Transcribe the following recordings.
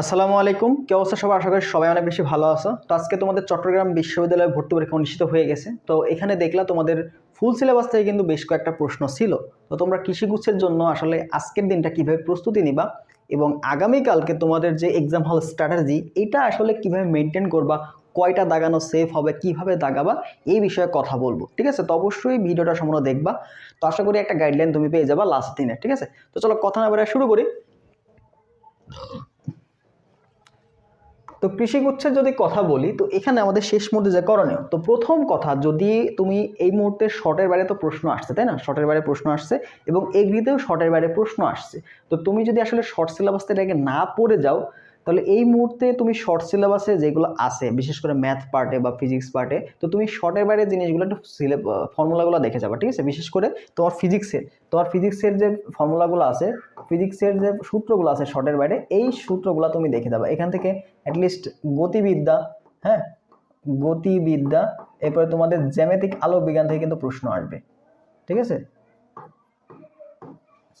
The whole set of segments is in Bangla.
আসসালামু আলাইকুম। কি অবস্থা সবাই আশা করি সবাই অনেক বেশি ভালো আছো। তো আজকে তোমাদের চট্টগ্রাম বিশ্ববিদ্যালয়ে ভর্তি পরীক্ষা অনুষ্ঠিত হয়ে গেছে। তো এখানে দেখলা তোমাদের ফুল সিলেবাস থেকে কিন্তু বেশ কয়েকটা প্রশ্ন ছিল। তো তোমরা কৃষিগুচ্ছের জন্য আসলে আজকের দিনটা কীভাবে প্রস্তুতি নিবা এবং আগামীকালকে তোমাদের যে এক্সাম হল স্ট্র্যাটাজি এটা আসলে কীভাবে মেনটেন করবা, কয়টা দাগানো সেফ হবে, কীভাবে দাগাবা, এই বিষয়ে কথা বলব। ঠিক আছে? তো অবশ্যই ভিডিওটা সম্পূর্ণ দেখবা। তো আশা করি একটা গাইডলাইন তুমি পেয়ে যাবা লাস্ট দিনে। ঠিক আছে? তো চলো কথা না শুরু করি। তো কৃষি গুচ্ছের যদি কথা বলি, তো এখানে আমাদের শেষ মুহূর্তে যা করণীয়, তো প্রথম কথা যদি তুমি এই মুহূর্তে শর্টের বাইরে তো প্রশ্ন আসছে, তাই না? শর্টের বাইরে প্রশ্ন আসছে এবং এগ্রিতেও শর্টের বাইরে প্রশ্ন আসছে। তো তুমি যদি আসলে শর্ট সিলেবাস থেকে না পড়ে যাও তাহলে এই মুহূর্তে তুমি শর্ট সিলেবাসে যেগুলো আছে, বিশেষ করে ম্যাথ পার্টে বা ফিজিক্স পার্টে তো তুমি শর্টের বাইরে জিনিসগুলো একটু ফর্মুলাগুলো দেখে যাবা, ঠিক আছে? বিশেষ করে তোমার ফিজিক্সের তোমার ফিজিক্সের যে ফর্মুলাগুলো আছে ফিজিক্সের যে সূত্রগুলো আছে শর্টের বাইরে, এই সূত্রগুলো তুমি দেখে যাবা। এখান থেকে অ্যাটলিস্ট গতিবিদ্যা হ্যাঁ? গতিবিদ্যা, এরপরে তোমাদের জ্যামেতিক আলোক বিজ্ঞান থেকে কিন্তু প্রশ্ন আসবে, ঠিক আছে?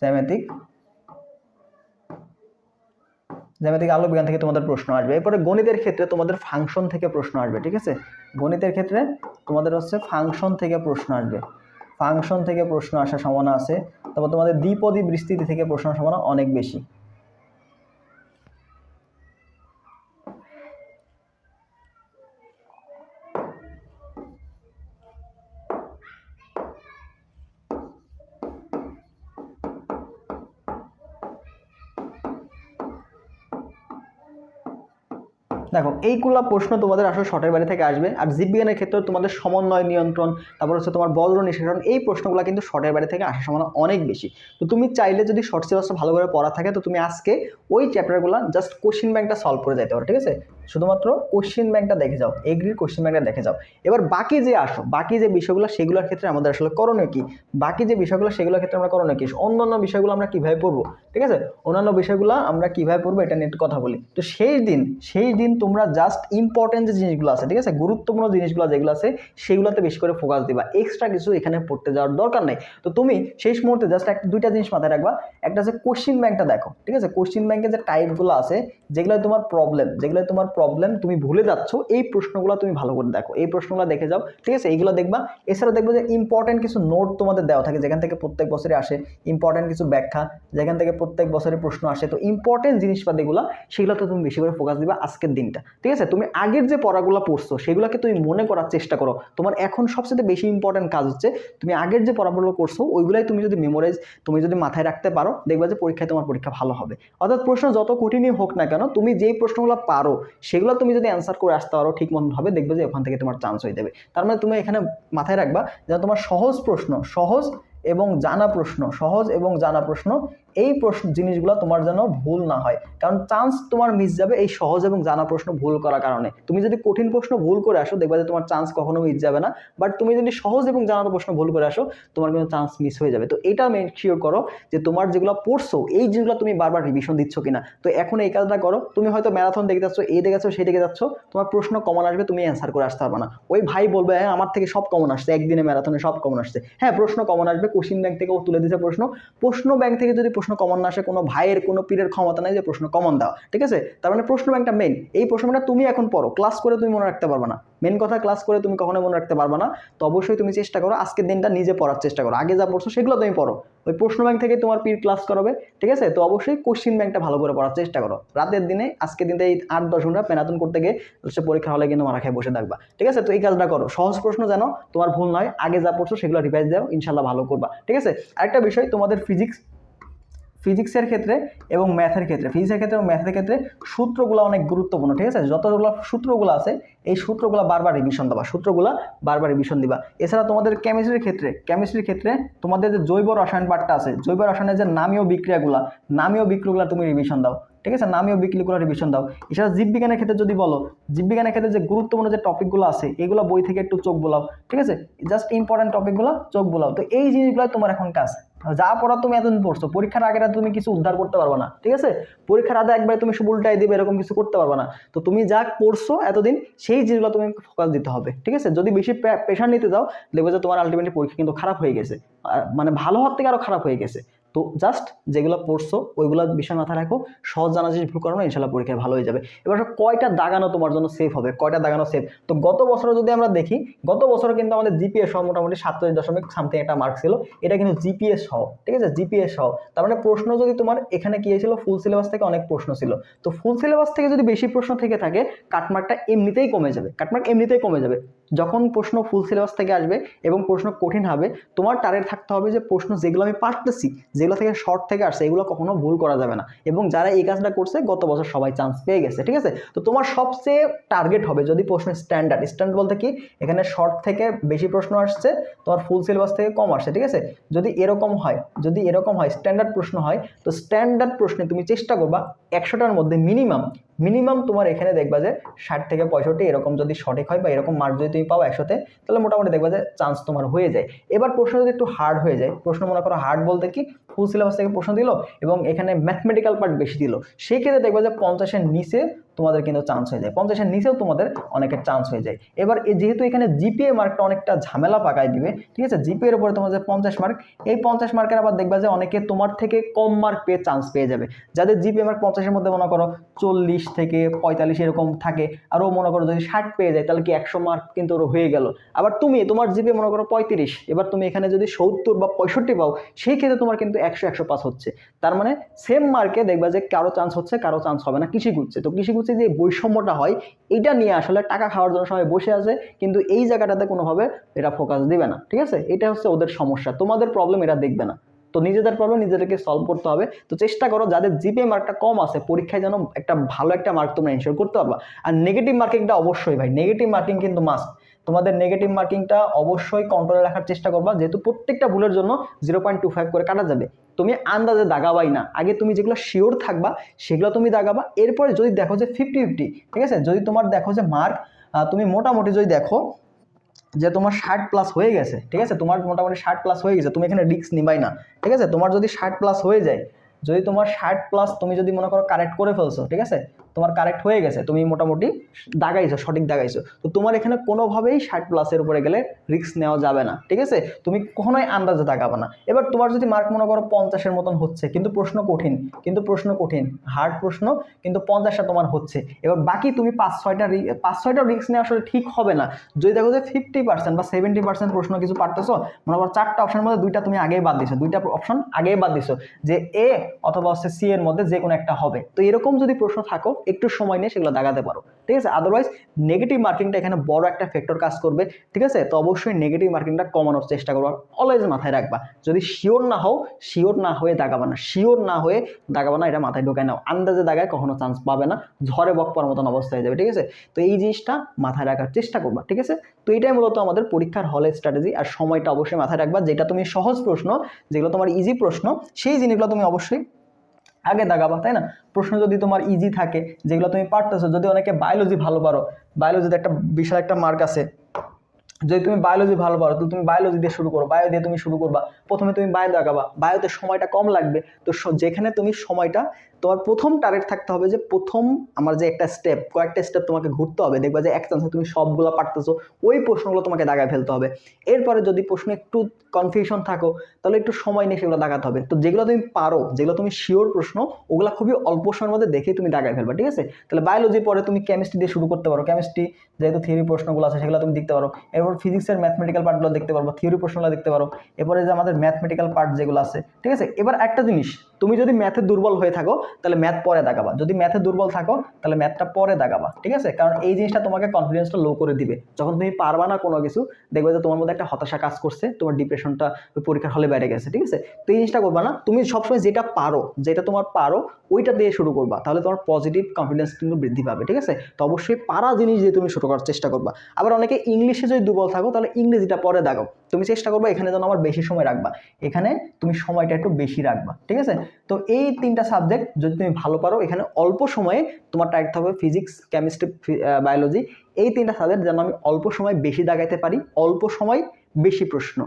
জ্যামিতিক জ্যামিতিক আলোক বিজ্ঞান থেকে তোমাদের প্রশ্ন আসবে। এরপরে গণিতের ক্ষেত্রে তোমাদের ফাংশন থেকে প্রশ্ন আসবে, ঠিক আছে? গণিতের ক্ষেত্রে তোমাদের হচ্ছে ফাংশন থেকে প্রশ্ন আসবে। ফাংশন থেকে প্রশ্ন আসার সম্ভাবনা আছে। তারপর তোমাদের দ্বিপদী বিস্তৃতি থেকে প্রশ্ন সম্ভাবনা অনেক বেশি। দেখো, এইগুলো প্রশ্ন তোমাদের আসলে শটের বাইরে থেকে আসবে। আর জীববিজ্ঞানের ক্ষেত্রে তোমাদের সমন্বয় নিয়ন্ত্রণ, তারপর হচ্ছে তোমার বজ্র নিষ্কাশন এই প্রশ্নগুলো কিন্তু শর্টের বাইরে থেকে আসার সম্ভাবনা অনেক বেশি। তো তুমি চাইলে যদি শর্ট সিলেবাসটা ভালো করে পড়া থাকে, তো তুমি আজকে ওই চ্যাপ্টারগুলো জাস্ট কোশ্চিন ব্যাংকটা সলভ করে যেতে পারো, ঠিক আছে? শুধুমাত্র কোশ্চিন ব্যাংকটা দেখে যাও এগ্রির কোশ্চিন ব্যাংকটা দেখে যাও। এবার বাকি যে আসো, বাকি যে বিষয়গুলো, সেগুলোর ক্ষেত্রে আমাদের আসলে করণীয় কি? বাকি যে বিষয়গুলো, সেগুলোর ক্ষেত্রে আমরা করণীয় কি? অন্যান্য বিষয়গুলো আমরা কীভাবে পড়ব? ঠিক আছে? অন্যান্য বিষয়গুলো আমরা কীভাবে পড়ব, এটা নিয়ে কথা বলি। তো সেই দিন সেই দিন তোমরা জাস্ট ইম্পর্টেন্ট যে জিনিসগুলো আছে, ঠিক আছে? গুরুত্বপূর্ণ জিনিসগুলো যেগুলো আছে, সেগুলোতে বেশি করে ফোকাস দিবা। এক্সট্রা কিছু এখানে পড়তে যাওয়ার দরকার নেই। তো তুমি শেষ মুহূর্তে জাস্ট একটা দুইটা জিনিস মাথায় রাখবা। একটা আছে কোশ্চিন ব্যাংকটা দেখো, ঠিক আছে? কোশ্চিন ব্যাংকের যে টাইপগুলো আছে যেগুলো তোমার প্রবলেম যেগুলো তোমার প্রবলেম তুমি ভুলে যাচ্ছ, এই প্রশ্নগুলো তুমি ভালো করে দেখো। এই প্রশ্নগুলো দেখে যাও। ঠিক আছে, এইগুলো দেখবা। এছাড়া দেখবে যে ইম্পর্টেন্ট কিছু নোট তোমাদের দেওয়া থাকে। যেখান থেকে প্রত্যেক বছরে আসে ইম্পর্টেন্ট কিছু ব্যাখ্যা, যেখান থেকে প্রত্যেক বছরে প্রশ্ন আসে। তো ইম্পর্টেন্ট জিনিসপাতিগুলো সেগুলোতে তুমি বেশি করে ফোকাস দিবা আজকের দিনটা। ঠিক আছে, তুমি আগের যে পড়াগুলো পড়ছো, সেগুলোকে তুমি মনে করার চেষ্টা করো। তোমার এখন সবচেয়ে বেশি ইম্পর্টেন্ট কাজ হচ্ছে, তুমি আগের যে পড়াগুলো করছ ওইগুলাই তুমি যদি মেমোরাইজ তুমি যদি মাথায় রাখতে পারো, দেখবা যে পরীক্ষায় তোমার পরীক্ষা ভালো হবে। অর্থাৎ প্রশ্ন যত কঠিনই হোক না কেন, তুমি যেই প্রশ্নগুলো পারো সেগুলো তুমি যদি অ্যান্সার করে আসতে পারো, ঠিক মতন হবে দেখবে যে ওখান থেকে তোমার চান্স হয়ে যাবে। তার মানে তুমি এখানে মাথায় রাখবা যেন তোমার সহজ প্রশ্ন, সহজ এবং জানা প্রশ্ন, সহজ এবং জানা প্রশ্ন এই প্রশ্ন, জিনিসগুলো তোমার যেন ভুল না হয়। কারণ চান্স তোমার মিস যাবে এই সহজ এবং জানা প্রশ্ন ভুল করার কারণে। তুমি যদি কঠিন প্রশ্ন ভুল করে আসো, দেখবা যে তোমার চান্স কখনো মিস যাবে না। বাট তুমি যদি সহজ এবং জানা প্রশ্ন ভুল করে আসো, তোমার কিন্তু চান্স মিস হয়ে যাবে। তো এটা মেক শিওর করো যে তোমার যেগুলো পড়ছো, এই জিনিসগুলো তুমি বারবার রিভিশন দিচ্ছ কিনা। তো এখন এই কাজটা করো। তুমি হয়তো ম্যারাথন দেখে যাচ্ছ এই দেখে যাচ্ছ সেই দেখে যাচ্ছ। তোমার প্রশ্ন কমন আসবে, তুমি অ্যান্সার করে আসতে পারবে না। ওই ভাই বলবে হ্যাঁ আমার থেকে সব কমন আসছে। একদিনে ম্যারাথনে সব কমন আসছে। হ্যাঁ প্রশ্ন কমন আসবে। কোশ্চিন ব্যাংক থেকে ও তুলে দিয়েছে প্রশ্ন। প্রশ্ন ব্যাংক থেকে যদি প্রশ্ন কমন না আসে, কোনো ভাইয়ের, কোনো পীরের ক্ষমতা নাই যে প্রশ্ন কমন দেওয়া। ঠিক আছে? তার মানে প্রশ্ন ব্যাংকটা মেন এই প্রশ্নটা তুমি এখন পড়ো। ক্লাস করে তুমি মনে রাখতে পারবে না। মেন কথা ক্লাস করে তুমি কখনো মনে রাখতে পারবে না। তো অবশ্যই তুমি চেষ্টা করো, আজকের দিনটা নিজে পড়ার চেষ্টা করো। আগে যা পড়ছো সেগুলো তুমি পড়ো। ওই প্রশ্ন ব্যাংক থেকে তোমার পীর ক্লাস করাবে। ঠিক আছে? তো অবশ্যই কোশ্চিন ব্যাংকটা ভালো করে পড়ার চেষ্টা করো। রাতের দিনে, আজকের দিনে এই আট, দশ ঘণ্টা পেনাতন করতে গিয়ে হচ্ছে পরীক্ষা হলে কিন্তু মারা খেয়ে বসে থাকবা। ঠিক আছে? তো এই কাজটা করো। সহজ প্রশ্ন জানো তোমার ভুল নয়। আগে যা পড়ছো সেগুলো রিভাইজ দাও। ইনশাল্লাহ ভালো করবা। ঠিক আছে? আরেকটা বিষয়, তোমাদের ফিজিক্স ফিজিক্সের ক্ষেত্রে এবং ম্যাথের ক্ষেত্রে। ফিজিক্সের ক্ষেত্রে এবং ম্যাথের ক্ষেত্রে সূত্রগুলো অনেক গুরুত্বপূর্ণ, ঠিক আছে? যতগুলো সূত্রগুলো আছে, এই সূত্রগুলো বারবার রিভিশন দেবা, সূত্রগুলো বারবার রিভিশন দিবা। এছাড়া তোমাদের কেমিস্ট্রির ক্ষেত্রে কেমিস্ট্রির ক্ষেত্রে তোমাদের যে জৈব রসায়ন পাঠটা আছে, জৈব রসায়নের যে নামীয় বিক্রিয়াগুলো নামীয় বিক্রিয়াগুলো তুমি রিভিশন দাও, ঠিক আছে? নামীয় বিক্রিগুলো রিভিশন দাও। এছাড়া জীববিজ্ঞানের ক্ষেত্রে যদি বলো, জীববিজ্ঞানের ক্ষেত্রে যে গুরুত্বপূর্ণ যে টপিকগুলো আছে, এগুলো বই থেকে একটু চোখ বোলাও, ঠিক আছে? জাস্ট ইম্পর্টেন্ট টপিকগুলো চোখ বোলাও। তো এই জিনিসগুলো তোমার এখন কাজ। যা পড়া তুমি এতদিন পড়ছো, পরীক্ষার আগে তুমি কিছু উদ্ধার করতে পারবে না, ঠিক আছে? পরীক্ষার আগে একবারে তুমি সব উল্টাই দিবে, এরকম কিছু করতে পারবে না। তো তুমি যা পড়ছো এতদিন, সেই জিনিসগুলো তুমি ফোকাস দিতে হবে, ঠিক আছে? যদি বেশি প্রেশার নিতে যাও দেখবে যে তোমার আলটিমেটলি পরীক্ষা কিন্তু খারাপ হয়ে গেছে। মানে ভালো হওয়ার থেকে আরও খারাপ হয়ে গেছে। তো জাস্ট যেগুলো পড়ছো, ওইগুলো বিষয় মাথায় রাখো। সহজ জানা জিনিস ভুল করো না, ইনশাল্লাহ পরীক্ষায় ভালো হয়ে যাবে। এবার কয়টা দাগানো তোমার জন্য সেফ হবে? কয়টা দাগানো সেফ তো গত বছর যদি আমরা দেখি, গত বছর কিন্তু আমাদের জিপিএস সহ মোটামুটি সাতচল্লিশ দশমিক সামথিং একটা মার্ক ছিল। এটা কিন্তু জিপিএস সহ, ঠিক আছে? জিপিএস সহ। তার মানে প্রশ্ন যদি তোমার এখানে কি হয়েছিল? ফুল সিলেবাস থেকে অনেক প্রশ্ন ছিল। তো ফুল সিলেবাস থেকে যদি বেশি প্রশ্ন থেকে থাকে কাটমার্কটা এমনিতেই কমে যাবে। কাটমার্ক এমনিতেই কমে যাবে। যখন প্রশ্ন ফুল সিলেবাস থেকে আসবে এবং প্রশ্ন কঠিন হবে, তোমার টার্গেট থাকতে হবে যে প্রশ্ন যেগুলো আমি পারতেছি, যেগুলো থেকে শর্ট থেকে আসছে, এগুলো কখনো ভুল করা যাবে না। এবং যারা এই কাজটা করছে, গত বছর সবাই চান্স পেয়ে গেছে, ঠিক আছে? তো তোমার সবচেয়ে টার্গেট হবে যদি প্রশ্ন স্ট্যান্ডার্ড স্ট্যান্ডার্ড বলতে কি, এখানে শর্ট থেকে বেশি প্রশ্ন আসছে, তোমার ফুল সিলেবাস থেকে কম আসছে, ঠিক আছে? যদি এরকম হয়, যদি এরকম হয় স্ট্যান্ডার্ড প্রশ্ন হয়, তো স্ট্যান্ডার্ড প্রশ্নে তুমি চেষ্টা করবা একশোটার মধ্যে মিনিমাম মিনিমাম তোমার এখানে দেখবা যে ষাট থেকে পঁয়ষট্টি এরকম যদি সঠিক হয় বা এরকম মার্ক যদি তুমি পাও একশোতে, তাহলে মোটামুটি দেখবা যে চান্স তোমার হয়ে যায়। এবার প্রশ্ন যদি একটু হার্ড হয়ে যায়, প্রশ্ন মনে করো হার্ড বলতে কি? ফুল সিলেবাস থেকে প্রশ্ন দিল এবং এখানে ম্যাথমেটিক্যাল পার্ট বেশি দিল। সেই ক্ষেত্রে দেখবা যে পঞ্চাশের নিচে তোমাদের কিন্তু চান্স হয়ে যায়। পঞ্চাশের নিচেও তোমাদের অনেকের চান্স হয়ে যায়। এবার যেহেতু এখানে জিপিএ মার্কটা অনেকটা ঝামেলা পাকায় দিবে, ঠিক আছে? জিপিএর উপরে তোমার যে পঞ্চাশ মার্ক এই পঞ্চাশ মার্কের আবার দেখবা যে অনেকে তোমার থেকে কম মার্ক পেয়ে চান্স পেয়ে যাবে। যাদের জিপিএ মার্ক পঞ্চাশের মধ্যে মনে করো চল্লিশ থেকে পঁয়তাল্লিশ এরকম থাকে আরও মনে করো যদি ষাট পেয়ে যায়, তাহলে কি একশো মার্ক কিন্তু ওর হয়ে গেল? আবার তুমি, তোমার জিপিএ মনে করো পঁয়ত্রিশ, এবার তুমি এখানে যদি সত্তর বা পঁয়ষট্টি পাও, সেই ক্ষেত্রে তোমার কিন্তু একশো একশো পাস হচ্ছে। তার মানে সেম মার্কে দেখবা যে কারও চান্স হচ্ছে, কারও চান্স হবে না, কৃষি ঘুরছে তো কৃষি ঘুরছে যে বৈষম্যটা হয়, এটা নিয়ে আসলে টাকা খাওয়ার জন্য সবাই বসে আছে, কিন্তু এই জায়গাটাতে কোনোভাবে এরা ফোকাস দিবে না, ঠিক আছে? এটা হচ্ছে ওদের সমস্যা। তোমাদের প্রবলেম এরা দেখবে না। তো নিজেদের প্রবলেম নিজেদেরকে সলভ করতে হবে। তো চেষ্টা করো যাদের জিপে মার্কটা কম আছে, পরীক্ষায় যেন একটা ভালো একটা মার্ক তোমরা এনশিওর করতে পারবা। আর নেগেটিভ মার্কিংটা অবশ্যই ভাই নেগেটিভ মার্কিং কিন্তু মাস্ট তোমাদের নেগেটিভ মার্কিংটা অবশ্যই কন্ট্রোলে রাখার চেষ্টা করবা, যেহেতু প্রত্যেকটা ভুলের জন্য জিরো পয়েন্ট টু ফাইভ করে কাটা যাবে। তুমি আন্দাজে দাগাবাই না। আগে তুমি যেগুলো শিওর থাকবা, সেগুলো তুমি দাগাবা। এরপরে যদি দেখো যে ফিফটি ফিফটি ঠিক আছে? যদি তোমার দেখো যে মার্ক তুমি মোটামুটি যদি দেখো যে তোমার ষাট প্লাস হয়ে গেছে, ঠিক আছে? তোমার মোটামুটি ষাট প্লাস হয়ে গেছে, তুমি এখানে রিস্ক নিবাই না, ঠিক আছে? তোমার যদি ষাট প্লাস হয়ে যায়, যদি তোমার ষাট প্লাস তুমি যদি মনে করো কারেক্ট করে ফেলছো, ঠিক আছে? তোমার কারেক্ট হয়ে গেছে, তুমি মোটামুটি দাগাইছো, সঠিক দাগাইছো। তো তোমার এখানে কোনোভাবেই ষাট প্লাসের উপরে গেলে রিস্ক নেওয়া যাবে না, ঠিক আছে? তুমি কখনোই আন্দাজে দাগাবে না। এবার তোমার যদি মার্ক মনে করো পঞ্চাশের মতন হচ্ছে, কিন্তু প্রশ্ন কঠিন, কিন্তু প্রশ্ন কঠিন হার্ড প্রশ্ন, কিন্তু পঞ্চাশটা তোমার হচ্ছে। এবার বাকি তুমি পাঁচ ছয়টা পাঁচ ছয়টা রিস্ক নেওয়া আসলে ঠিক হবে না। যদি দেখো যে ফিফটি পার্সেন্ট বা সেভেন্টি পার্সেন্ট প্রশ্ন কিছু পারতেছো, মনে করো চারটা অপশনের মধ্যে দুইটা তুমি আগেই বাদ দিছো, দুইটা অপশন আগেই বাদ দিছো, যে এ অথবা হচ্ছে সি এর মধ্যে যে কোনো একটা হবে। তো এরকম যদি প্রশ্ন থাকো একটু সময় নিয়ে সেগুলো দাগাতে পারো। ঠিক আছে? আদারওয়াইজ নেগেটিভ মার্কিংটা এখানে বড় একটা ফ্যাক্টর কাজ করবে। ঠিক আছে? তো অবশ্যই নেগেটিভ মার্কিংটা কমানোর চেষ্টা করব। অলওয়েজ মাথায় রাখবা। যদি শিওর না হও শিওর না হয়ে দাগাবা না। শিওর না হয়ে দাগাবা না, এটা মাথায় ঢোকায় নাও। আন্দাজে দাগায় কখনো চান্স পাবে না। ঝড়ে বক পড়ার মতন অবস্থা হয়ে যাবে। ঠিক আছে? তো এই জিনিসটা মাথায় রাখার চেষ্টা করবা। ঠিক আছে? তো এটাই মূলত আমাদের পরীক্ষার হলের স্ট্র্যাটেজি আর সময়টা অবশ্যই মাথায় রাখবা। যেটা তুমি সহজ প্রশ্ন, যেগুলো তোমার ইজি প্রশ্ন, সেই জিনিসগুলো তুমি অবশ্যই আগে দাগাবা, তাই না? প্রশ্ন যদি তোমার ইজি থাকে, যেগুলো তুমি পারতেছো, যদি অনেকে বায়োলজি ভালো পারো বায়োলজিতে একটা বিশাল একটা মার্ক আছে, যদি তুমি বায়োলজি ভালো পারো তো তুমি বায়োলজি দিয়ে শুরু করো বায়ো দিয়ে তুমি শুরু করবা। প্রথমে তুমি বায়ো দাগাবা বায়োতে সময়টা কম লাগবে, তো যেখানে তুমি সময়টা তোমার প্রথম টার্গেট থাকতে হবে যে প্রথম আমার যে একটা স্টেপ কয়েকটা স্টেপ তোমাকে ঘুরতে হবে। দেখবা যে এক চান্সে তুমি সবগুলো পারতেছো, ওই প্রশ্নগুলো তোমাকে দাগায় ফেলতে হবে। এরপরে যদি প্রশ্ন একটু কনফিউশন থাকো, তাহলে একটু সময় নিয়ে সেগুলো দাগাতে হবে। তো যেগুলো তুমি পারো, যেগুলো তুমি শিওর প্রশ্ন, ওগুলো খুবই অল্প সময়ের মধ্যে দেখেই তুমি দাগায় ফেলবা, ঠিক আছে? তাহলে বায়োলজি পরে তুমি কেমিস্ট্রি দিয়ে শুরু করতে পারো। কেমিস্ট্রি যেহেতু থিওরি প্রশ্নগুলো আছে, সেগুলো তুমি দেখতে পারো। এরপর ফিজিক্সের ম্যাথমেটিক্যাল পার্টগুলো দেখতে পারব থিওরি প্রশ্নগুলো দেখতে পারো। এরপরে যে আমাদের ম্যাথমেটিক্যাল পার্ট যেগুলো আছে, ঠিক আছে? এবার একটা জিনিস, তুমি যদি ম্যাথে দুর্বল হয়ে থাকো তাহলে ম্যাথ পরে দাগাবা যদি ম্যাথে দুর্বল থাকো, তাহলে ম্যাথটা পরে দাগাবা ঠিক আছে? কারণ এই জিনিসটা তোমাকে কনফিডেন্সটা লো করে দিবে। যখন তুমি পারবা না কোনো কিছু, দেখবে যে তোমার মধ্যে একটা হতাশা কাজ করছে, তোমার ডিপ্রেশনটা পরীক্ষার হলে বেড়ে গেছে, ঠিক আছে? তো এই জিনিসটা করবা না। তুমি সবসময় যেটা পারো, যেটা তোমার পারো, ওইটা দিয়ে শুরু করবা। তাহলে তোমার পজিটিভ কনফিডেন্স কিন্তু বৃদ্ধি পাবে, ঠিক আছে? তো অবশ্যই পারা জিনিস দিয়ে তুমি শুরু করার চেষ্টা করবা। আবার অনেকে ইংলিশে যদি দুর্বল থাকো, তাহলে ইংরেজিটা পরে দাগাও তুমি চেষ্টা করবা এখানে যেন আমার বেশি সময় রাখবা। এখানে তুমি সময়টা একটু বেশি রাখবা, ঠিক আছে? তো এই তিনটা সাবজেক্ট যদি তুমি ভালো পারো, এখানে অল্প সময়ে তোমার টাইট হবে ফিজিক্স কেমিস্ট্রি বায়োলজি এই তিনটা সাবজেক্ট যেন আমি অল্প সময় বেশি দাগাইতে পারি, অল্প সময় বেশি প্রশ্ন।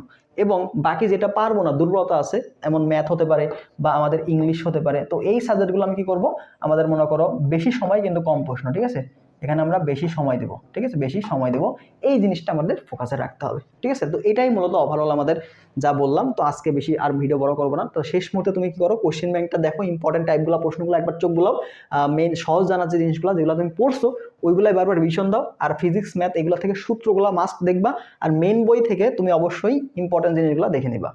এবং বাকি যেটা পারব না, দুর্বলতা আছে, এমন ম্যাথ হতে পারে বা আমাদের ইংলিশ হতে পারে, তো এই সাবজেক্টগুলো আমি কি করব? আমাদের মনে করো বেশি সময় কিন্তু কম প্রশ্ন, ঠিক আছে? এখানে আমরা বেশি সময় দেবো, ঠিক আছে? বেশি সময় দেবো, এই জিনিসটা আমাদের ফোকাসে রাখতে হবে, ঠিক আছে? তো এটাই মূলত ওভারঅল আমাদের যা বললাম, তো আজকে বেশি আর ভিডিও বড় করব না। তো শেষ মুহূর্তে তুমি কি করো? কোশ্চেন ব্যাংকটা দেখো ইম্পর্টেন্ট টাইপগুলো প্রশ্নগুলো একবার চোখ বুলাও। মেন সহজ জানার যে জিনিসগুলো, যেগুলো তুমি পড়ছো ওইগুলো বারবার রিভিশন দাও। আর ফিজিক্স ম্যাথ এগুলো থেকে সূত্রগুলো মাস্ট দেখবা। আর মেন বই থেকে তুমি অবশ্যই ইম্পর্টেন্ট জিনিসগুলো দেখে নিবা।